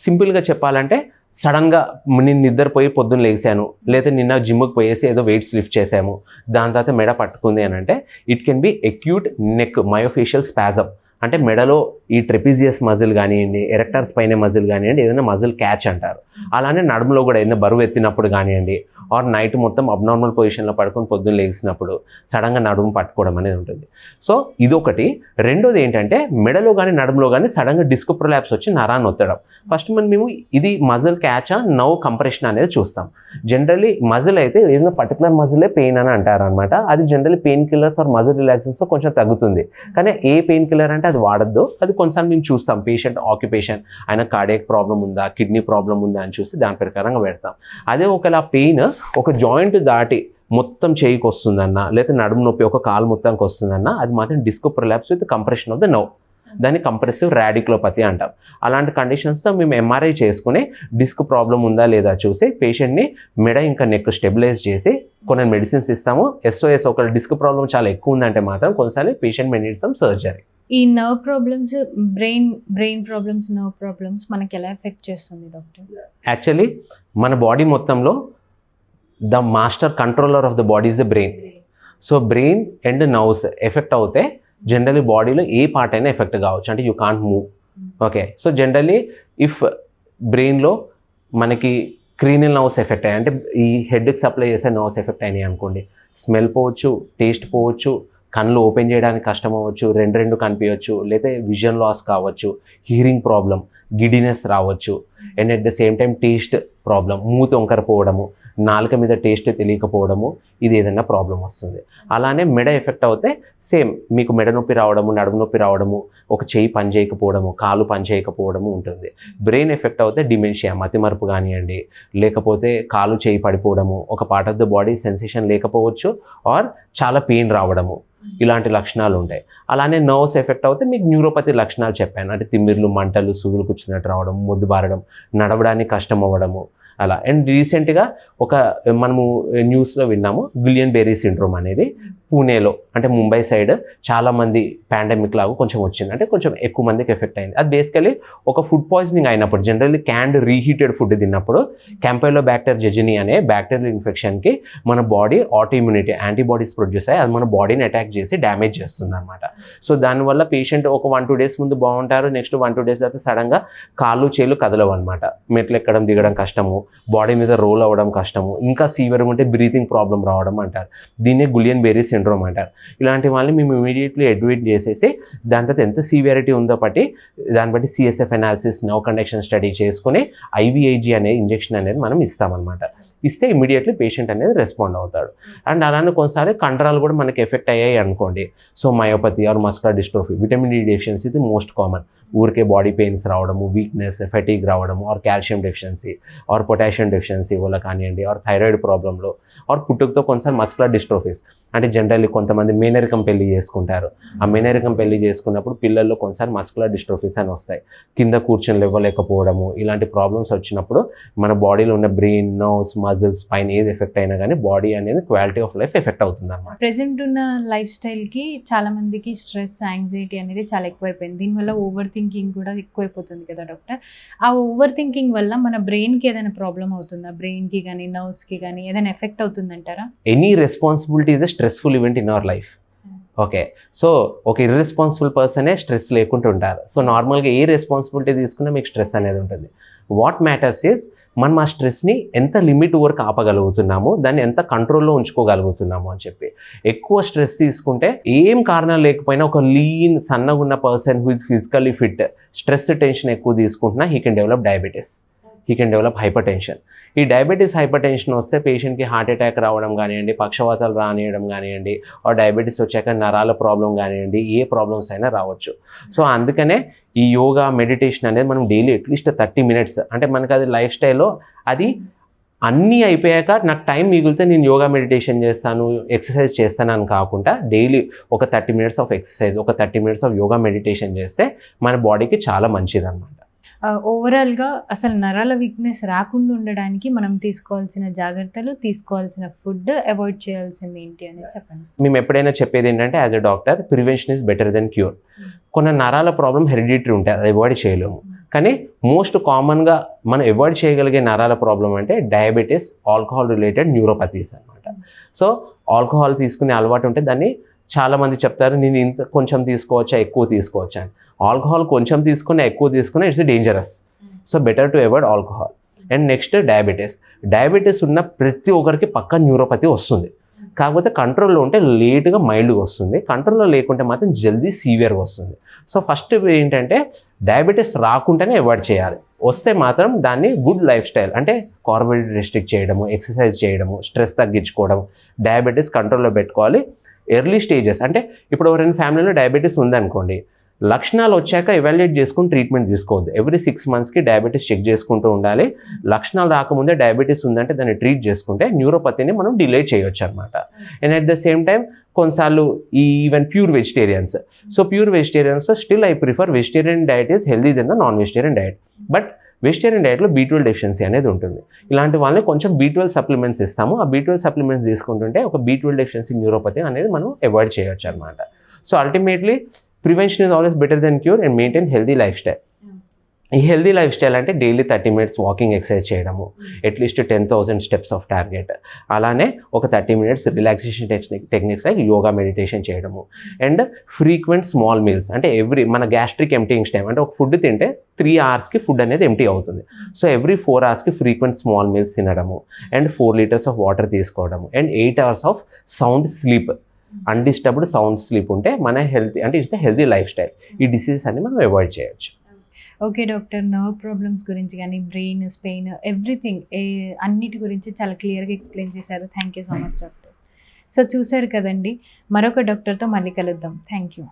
సింపుల్గా చెప్పాలంటే సడన్గా నేను నిద్రపోయి పొద్దున్న లేచాను లేదా నిన్న జిమ్కి పోయేసి ఏదో వెయిట్స్ లిఫ్ట్ చేసాము దాని తర్వాత మెడ పట్టుకుంది అని అంటే it can be acute neck myofascial spasm అంటే మెడలో ఈ ట్రెపిజియస్ మజిల్ కానివ్వండి ఎరెక్టర్స్ పైన మజిల్ కానివ్వండి ఏదైనా మజిల్ క్యాచ్ అంటారు. అలానే నడుములో కూడా ఏదైనా బరువు ఎత్తినప్పుడు కానివ్వండి ఆర్ నైట్ మొత్తం అబ్నార్మల్ పొజిషన్లో పడుకొని పొద్దున్న లేచినప్పుడు సడన్గా నడుము పట్టుకోవడం అనేది ఉంటుంది. సో ఇదొకటి. రెండోది ఏంటంటే మెడలో కానీ నడుములో కానీ సడన్గా డిస్క్ ప్రొలాప్స్ వచ్చి నరాన్ని ఒత్తడం ఫస్ట్ మనం మేము ఇది మజిల్ క్యాచా నవ్ కంప్రెషన్ అనేది చూస్తాం. జనరలీ మజిల్ అయితే ఏదైనా పర్టికులర్ మజిలే పెయిన్ అని అంటారు అనమాట అది generally painkillers or muscle రిలాక్సెస్తో కొంచెం తగ్గుతుంది. కానీ ఏ పెయిన్ కిల్లర్ అంటే అది వాడద్దు. అది కొన్నిసార్లు మేము చూస్తాం. పేషెంట్ ఆక్యుపేషన్ ఆయన కార్డియక్ ప్రాబ్లం ఉందా కిడ్నీ ప్రాబ్లం ఉందా అని చూసి దాని ప్రకారంగా పెడతాం. అదే ఒకవేళ పెయిన్ ఒక జాయింట్ దాటి మొత్తం చేయికి వస్తుందన్న లేదా నడుము నొప్పి ఒక కాలు మొత్తానికి వస్తుందన్న అది మాత్రం disc prolapse with compression of the no దాన్ని కంప్రెసివ్ రాడిక్లోపతి అంటాం. అలాంటి కండిషన్స్తో మేము ఎంఆర్ఐ చేసుకుని డిస్క్ ప్రాబ్లం ఉందా లేదా చూసి పేషెంట్ని మెడ ఇంకా నెక్ స్టెబిలైజ్ చేసి కొన్ని మెడిసిన్స్ ఇస్తాము. ఎస్ఓఎస్ ఒక డిస్క్ ప్రాబ్లం చాలా ఎక్కువ ఉందంటే మాత్రం కొన్నిసార్లు patient may need some surgery ఈ nerve problems brain brain problems nerve problems మనకి ఎలా ఎఫెక్ట్ చేస్తుంది డాక్టర్ యాక్చువల్లీ మన బాడీ మొత్తంలో the master controller of the body is the brain. So brain and nerves effect అవుతే జనరలీ బాడీలో ఏ part అయినా ఎఫెక్ట్ కావచ్చు. అంటే you can't move. Okay. So generally if బ్రెయిన్లో మనకి క్రీనియల్ నర్వ్స్ ఎఫెక్ట్ అయ్యాయి. అంటే ఈ హెడ్కి సప్లై చేసే నర్వ్స్ ఎఫెక్ట్ అయినాయి అనుకోండి. స్మెల్ పోవచ్చు టేస్ట్ పోవచ్చు కళ్ళు ఓపెన్ చేయడానికి కష్టం అవ్వచ్చు రెండు రెండు కనిపించవచ్చు లేదా విజన్ లాస్ కావచ్చు హీరింగ్ ప్రాబ్లం గిడినెస్ రావచ్చు and at the same time taste problem మూతి వంకరపోవడము నాలుక మీద టేస్ట్ తెలియకపోవడము ఇది ఏదైనా ప్రాబ్లం వస్తుంది. అలానే మెడ ఎఫెక్ట్ అవుతే సేమ్ మీకు మెడ నొప్పి రావడము నడుము నొప్పి రావడము ఒక చేయి పని చేయకపోవడము కాలు పని చేయకపోవడము ఉంటుంది. బ్రెయిన్ ఎఫెక్ట్ అవుతే డిమెన్షియా మతిమరుపు కానివ్వండి లేకపోతే కాలు చేయి పడిపోవడము ఒక part of the body sensation లేకపోవచ్చు ఆర్ చాలా పెయిన్ రావడము ఇలాంటి లక్షణాలు ఉంటాయి. అలానే నర్వ్స్ ఎఫెక్ట్ అవుతే మీకు న్యూరోపతి లక్షణాలు చెప్పాను. అంటే తిమ్మిర్లు మంటలు సూదులు కూర్చున్నట్టు రావడం మొద్దు బారడం నడవడానికి కష్టం అవ్వడము అలా. అండ్ రీసెంట్గా ఒక మనము న్యూస్లో విన్నాము గులియన్ బెరీ సిండ్రోమ్ అనేది. పూణేలో అంటే ముంబై సైడ్ చాలామంది పాండమిక్ లాగా కొంచెం వచ్చింది. అంటే కొంచెం ఎక్కువ మందికి ఎఫెక్ట్ అయింది. అది బేసికలీ ఒక ఫుడ్ పాయిజనింగ్ అయినప్పుడు జనరల్లీ క్యాండ్ రీహీటెడ్ ఫుడ్ తిన్నప్పుడు క్యాంపైలో బ్యాక్టర్ జెజిని అనే బ్యాక్టీరియల్ ఇన్ఫెక్షన్కి మన body autoimmunity antibodies produce అయ్యి అది మన బాడీని అటాక్ చేసి డ్యామేజ్ చేస్తుంది అనమాట సో దానివల్ల పేషెంట్ ఒక వన్ టూ డేస్ ముందు బాగుంటారు నెక్స్ట్ వన్ టూ డేస్ అయితే సడన్గా కాళ్ళు చేలు కదలవు అనమాట మెట్లు ఎక్కడం దిగడం కష్టము బాడీ మీద రోల్ అవ్వడం కష్టము ఇంకా సీవియర్గా ఉంటే బ్రీతింగ్ ప్రాబ్లం రావడం అంటారు. దీన్నే గులియన్ బేరీస్ సిండ్రోమ్ అంటారు. ఇలాంటి వాళ్ళని మేము ఇమీడియట్లీ అడ్మిట్ చేసేసి దాని తర్వాత ఎంత సీవియారిటీ ఉందో బట్టి దాన్ని బట్టి CSF analysis nerve conduction study చేసుకుని ఐవిఐజీ అనే ఇంజెక్షన్ అనేది మనం ఇస్తామన్నమాట. ఇస్తే ఇమీడియట్లీ పేషెంట్ అనేది రెస్పాండ్ అవుతాడు. అండ్ అలానే కొన్నిసార్లు కండరాలు కూడా మనకి ఎఫెక్ట్ అయ్యాయి అనుకోండి. So myopathy or muscular dystrophy vitamin D deficiency ఇది మోస్ట్ కామన్ ఊరికే బాడీ పెయిన్స్ రావడము వీక్నెస్ ఫెటీగ్ రావడము or calcium deficiency or potassium deficiency వల్ల కానివ్వండి ఆర్ థైరాయిడ్ ప్రాబ్లంలో ఆర్ పుట్టుకతో కొన్నిసార్లు మస్కులర్ డిస్ట్రోఫీస్ అంటే జనరల్లీ కొంతమంది మేనరికం పెళ్ళి చేసుకుంటారు. ఆ మేనరికం పెళ్ళి చేసుకున్నప్పుడు పిల్లల్లో కొన్నిసార్లు మస్కులర్ డిస్ట్రోఫీస్ అని వస్తాయి. కింద కూర్చొని లేవలేకపోవడము ఇలాంటి ప్రాబ్లమ్స్ వచ్చినప్పుడు మన బాడీలో ఉన్న బ్రెయిన్ నర్వ్స్ మజిల్స్ పైన ఏది ఎఫెక్ట్ అయినా కానీ బాడీ అనేది క్వాలిటీ ఆఫ్ లైఫ్ ఎఫెక్ట్ అవుతుంది అనమాట ప్రెసెంట్ ఉన్న లైఫ్ స్టైల్కి చాలా మందికి స్ట్రెస్ యాంగ్జైటీ అనేది చాలా ఎక్కువైపోయింది. దీనివల్ల ఓవర్ థింకింగ్ కూడా ఎక్కువైపోతుంది కదా డాక్టర్? ఆ ఓవర్ థింకింగ్ వల్ల మన బ్రెయిన్కి ఏదైనా ప్రాబ్లం అవుతుందా? బ్రెయిన్కి కానీ నర్వ్స్కి కానీ ఏదైనా effect అవుతుందంటారా? Any responsibility is stressful event in our life okay so ఒక ఇర్రెస్పాన్సిబుల్ పర్సనే స్ట్రెస్ లేకుండా ఉంటారు సో నార్మల్గా ఏ రెస్పాన్సిబిలిటీ తీసుకున్నా మీకు స్ట్రెస్ అనేది ఉంటుంది. వాట్ మ్యాటర్స్ ఇస్ మనం ఆ స్ట్రెస్ని ఎంత లిమిట్ వరకు ఆపగలుగుతున్నామో దాన్ని ఎంత కంట్రోల్లో ఉంచుకోగలుగుతున్నాము అని చెప్పి. ఎక్కువ స్ట్రెస్ తీసుకుంటే ఏం కారణం లేకపోయినా ఒక లీన్ సన్నగా ఉన్న person who is physically fit stress tension ఎక్కువ తీసుకుంటున్నా he can develop diabetes. He can develop hypertension ఈ డయాబెటీస్ హైపర్ టెన్షన్ వస్తే పేషెంట్కి హార్ట్ అటాక్ రావడం కానివ్వండి పక్షవాతాలు రానియడం కానివ్వండి ఆ డయాబెటీస్ వచ్చాక నరాల ప్రాబ్లం కానివ్వండి ఏ ప్రాబ్లమ్స్ అయినా రావచ్చు. సో అందుకనే ఈ యోగా మెడిటేషన్ అనేది మనం డైలీ అట్లీస్ట్ థర్టీ మినిట్స్ అంటే మనకి అది లైఫ్ స్టైల్లో అది అన్నీ అయిపోయాక నాకు టైం మిగిలితే నేను యోగా మెడిటేషన్ చేస్తాను ఎక్సర్సైజ్ చేస్తాను అని కాకుండా డైలీ ఒక థర్టీ మినిట్స్ ఆఫ్ ఎక్సర్సైజ్ ఒక thirty minutes of yoga meditation చేస్తే మన బాడీకి చాలా మంచిది అన్నమాట ఓవరాల్గా అసలు నరాల వీక్నెస్ రాకుండా ఉండడానికి మనం తీసుకోవాల్సిన జాగ్రత్తలు తీసుకోవాల్సిన ఫుడ్ అవాయిడ్ చేయాల్సింది ఏంటి అనేది చెప్పండి. మేము ఎప్పుడైనా చెప్పేది ఏంటంటే as a doctor prevention is better than cure కొన్ని నరాల ప్రాబ్లం హెరిడిటరీ ఉంటాయి అది అవాయిడ్ చేయలేము. కానీ మోస్ట్ కామన్గా మనం అవాయిడ్ చేయగలిగే నరాల ప్రాబ్లం అంటే డయాబెటీస్ ఆల్కహాల్ రిలేటెడ్ న్యూరోపతీస్ అనమాట సో ఆల్కహాల్ తీసుకునే అలవాటు ఉంటే దాన్ని చాలామంది చెప్తారు నేను ఇంత కొంచెం తీసుకోవచ్చా ఎక్కువ తీసుకోవచ్చా? అని. ఆల్కహాల్ కొంచెం తీసుకున్నా ఎక్కువ తీసుకున్నా it's dangerous. So better to avoid alcohol. And next diabetes. Diabetes ఉన్న ప్రతి ఒక్కరికి పక్క న్యూరోపతి వస్తుంది. కాకపోతే కంట్రోల్లో ఉంటే లేట్గా మైల్డ్గా వస్తుంది. కంట్రోల్లో లేకుంటే మాత్రం జల్దీ సీవియర్గా వస్తుంది. సో ఫస్ట్ ఏంటంటే డయాబెటీస్ రాకుండానే అవాయిడ్ చేయాలి. వస్తే మాత్రం దాన్ని గుడ్ లైఫ్ స్టైల్ అంటే కార్బోహైడ్రేట్ రెస్ట్రిక్ట్ చేయడము ఎక్సర్సైజ్ చేయడము స్ట్రెస్ తగ్గించుకోవడం డయాబెటీస్ కంట్రోల్లో పెట్టుకోవాలి. Early stages. అంటే ఇప్పుడు ఎవరైనా ఫ్యామిలీలో డయాబెటీస్ ఉందనుకోండి లక్షణాలు వచ్చాక ఎవాల్యుయేట్ చేసుకుని ట్రీట్మెంట్ తీసుకోవద్దు. ఎవ్రీ సిక్స్ మంత్స్కి డయాబెటీస్ చెక్ చేసుకుంటూ ఉండాలి. లక్షణాలు రాకముందే డయాబెటీస్ ఉందంటే దాన్ని ట్రీట్ చేసుకుంటే న్యూరోపతిని మనం డిలే చేయొచ్చు అనమాట and at the same time కొన్నిసార్లు ఈ even pure vegetarians so pure vegetarians still I prefer vegetarian diet is healthy than the non vegetarian diet but vegetarian డైట్లో బీ ట్వెల్వ్ డెఫిషియన్సీ అనేది ఉంటుంది. ఇలాంటి వాళ్ళని కొంచెం బీ ట్వెల్వ్ సప్లిమెంట్స్ ఇస్తాము. ఆ బీ ట్వెల్వ్ సప్లిమెంట్స్ తీసుకుంటుంటే ఒక బీ ట్వెల్వ్ డెఫిషియన్సీ న్యూరోపతి అనేది మనం అవాయిడ్ చేయొచ్చు అనమాట so ultimately prevention is always better than cure and maintain healthy lifestyle ఈ హెల్దీ లైఫ్ స్టైల్ అంటే daily thirty minutes walking exercise చేయడము at least ten thousand steps of target. అలానే ఒక thirty minutes relaxation technique techniques like yoga meditation చేయడము. And frequent small meals అంటే every మన gastric emptying time అంటే ఒక food తింటే త్రీ అవర్స్కి ఫుడ్ అనేది ఎంటీ అవుతుంది. సో ఎవ్రీ ఫోర్ అవర్స్కి ఫ్రీక్వెంట్ స్మాల్ మీల్స్ తినడము. And four litres of water తీసుకోవడము. And eight hours of sound sleep. Undisturbed sound sleep ఉంటే మన హెల్తీ అంటే ఇట్స్ హెల్తీ లైఫ్ స్టైల్. ఈ డిసీజెస్ అన్ని మనం అవాయిడ్ చేయొచ్చు. ఓకే డాక్టర్ నర్వ్ ప్రాబ్లమ్స్ గురించి కానీ బ్రెయిన్ స్పెయిన్ ఎవ్రీథింగ్ ఏ అన్నిటి గురించి చాలా క్లియర్గా ఎక్స్ప్లెయిన్ చేశారు. Thank you so much doctor. So చూశారు కదండి మరొక డాక్టర్తో మళ్ళీ కలుద్దాం. Thank you.